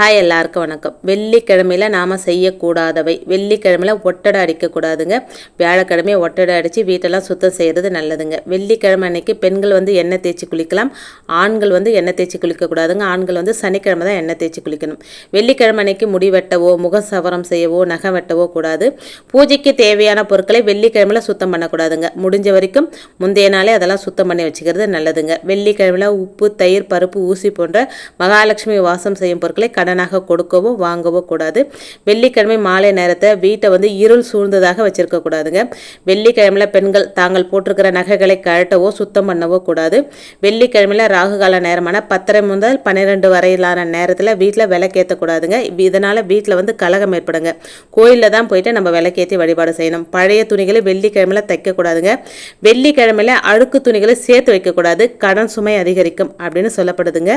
Hi எல்லாருக்கும் வணக்கம். வெள்ளிக்கிழமையில் நாம் செய்யக்கூடாதவை. வெள்ளிக்கிழமையில் ஒட்டடை அடிக்கக்கூடாதுங்க. வியாழக்கிழமை ஒட்டடை அடித்து வீட்டெல்லாம் சுத்தம் செய்கிறது நல்லதுங்க. வெள்ளிக்கிழமை அன்னைக்கு பெண்கள் வந்து எண்ணெய் தேய்ச்சி குளிக்கலாம். ஆண்கள் வந்து எண்ணெய் தேய்ச்சி குளிக்கக்கூடாதுங்க. ஆண்கள் வந்து சனிக்கிழமை தான் எண்ணெய் தேய்ச்சி குளிக்கணும். வெள்ளிக்கிழமை அன்னைக்கு முடி வெட்டவோ முக சவரம் செய்யவோ நகை வெட்டவோ கூடாது. பூஜைக்கு தேவையான பொருட்களை வெள்ளிக்கிழமையில் சுத்தம் பண்ணக்கூடாதுங்க. முடிஞ்ச வரைக்கும் முந்தைய நாளே அதெல்லாம் சுத்தம் பண்ணி வச்சுக்கிறது நல்லதுங்க. வெள்ளிக்கிழமையில் உப்பு தயிர் பருப்பு ஊசி போன்ற மகாலட்சுமி வாசம் செய்யும் பொருட்களை கடனாக கொடுக்கவோ வாங்கவோ கூடாது. வெள்ளிக்கிழமை மாலை நேரத்தை வீட்டை வந்து இருள் சூழ்ந்ததாக வச்சிருக்க கூடாதுங்க. வெள்ளிக்கிழமையில பெண்கள் தாங்கள் போட்டிருக்கிற நகைகளை கழட்டவோ சுத்தம் பண்ணவோ கூடாது. வெள்ளிக்கிழமையில ராகு கால நேரமான பத்தரை முதல் பன்னிரெண்டு வரையிலான நேரத்தில் வீட்டில் விளக்கேற்றக்கூடாதுங்க இதனால் வீட்டில் வந்து கலகம் ஏற்படுங்க. கோயிலில் தான் போயிட்டு நம்ம விளக்கேற்றி வழிபாடு செய்யணும். பழைய துணிகளை வெள்ளிக்கிழமையில தைக்கக்கூடாதுங்க வெள்ளிக்கிழமையில அழுக்கு துணிகளை சேர்த்து வைக்கக்கூடாது கடன் சுமை அதிகரிக்கும் அப்படின்னு சொல்லப்படுதுங்க.